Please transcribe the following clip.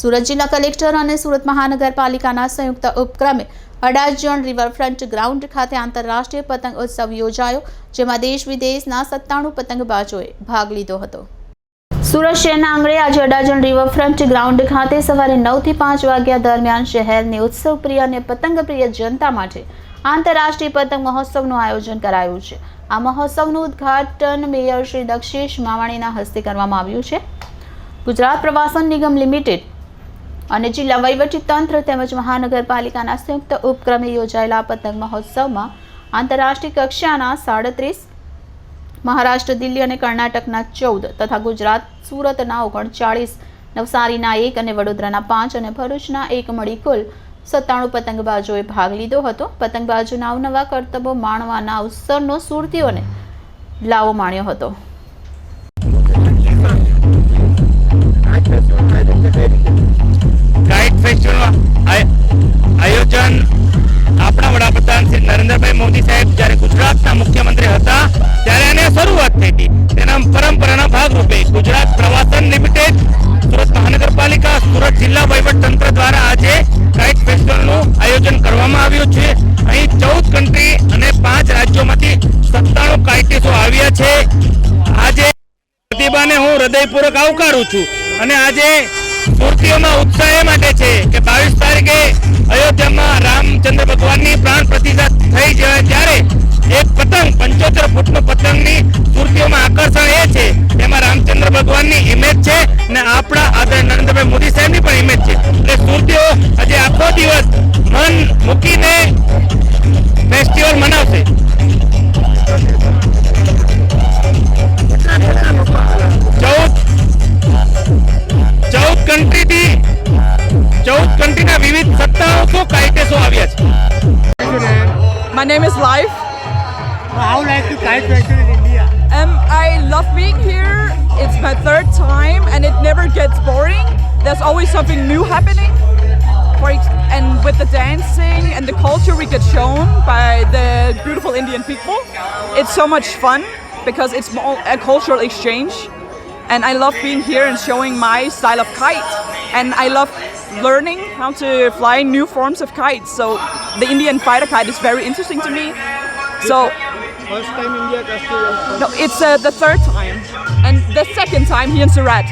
સુરત જિલ્લા કલેક્ટર અને સુરત મહાનગરપાલિકાના સંયુક્ત ઉપક્રમે અડાજણ રિવરફ્રન્ટ ગ્રાઉન્ડ ખાતે આંતરરાષ્ટ્રીય પતંગ ઉત્સવ યોજાયો, જેમાં દેશ વિદેશના સત્તાણું પતંગબાજોએ ભાગ લીધો હતો. સુરત શહેરના આંગણે આજે અડાજણ રિવરફ્રન્ટ ગ્રાઉન્ડ ખાતે સવારે નવથી પાંચ વાગ્યા દરમિયાન શહેરની ઉત્સવ પ્રિય અને પતંગ પ્રિય જનતા માટે આંતરરાષ્ટ્રીય પતંગ મહોત્સવનું આયોજન કરાયું છે. આ મહોત્સવનું ઉદ્ઘાટન મેયર શ્રી દક્ષેશ માવાણીના હસ્તે કરવામાં આવ્યું છે. ગુજરાત પ્રવાસન નિગમ લિમિટેડ અને જિલ્લા તંત્ર તેમજ મહાનગરપાલિકાના સંયુક્ત ઉપક્રમે યોજાયેલા પતંગ મહોત્સવમાં આંતરરાષ્ટ્રીય કક્ષાના સાડત્રીસ, મહારાષ્ટ્ર, દિલ્હી અને કર્ણાટકના ચૌદ તથા ગુજરાત, સુરતના ઓગણચાળીસ, નવસારીના એક અને વડોદરાના પાંચ અને ભરૂચના એક મળી કુલ સત્તાણું પતંગબાજોએ ભાગ લીધો હતો. પતંગબાજોના અવનવા કરતબો માણવાના અવસરનો સુરતીઓને લાવો માણ્યો હતો. અહીં ચૌદ કન્ટ્રી અને પાંચ રાજ્યોમાંથી સત્તાણું કાઇટિસો આવ્યા છે. આજે પ્રતિભાને હું હૃદયપૂર્વક આવકારું છું અને આજે મૂર્તિઓમાં ઉત્સાહ એ માટે છે કે બાવીસ તારીખે અયોધ્યામાં રામચંદ્ર ભગવાનની પ્રાણ પ્રતિષ્ઠા થઈ જાય ત્યારે એક પતંગ ને આપણા આદર નરેન્દ્રભાઈ મોદી સાહેબની પણ ઇમેજ છે એટલે સુરતીઓ આજે આખો દિવસ મન મૂકીને ફેસ્ટિવલ મનાવશે ચૌદ ચૌદ કન્ટ્રીથી ચૌદ કન્ટ્રીના વિવિધ સત્તાઓ કાયદેસો આવ્યા છે My name is Life. How like to kite festival in India? I love being here. It's my third time, and it never gets boring. There's always something new happening. And with the dancing and the culture we get shown by the beautiful Indian people, it's so much fun because it's a cultural exchange. And I love being here and showing my style of kite. And I love learning how to fly new forms of kites. So the Indian fighter kite is very interesting to me. So First time India no, it's uh, the third time, and the second time here in Surat.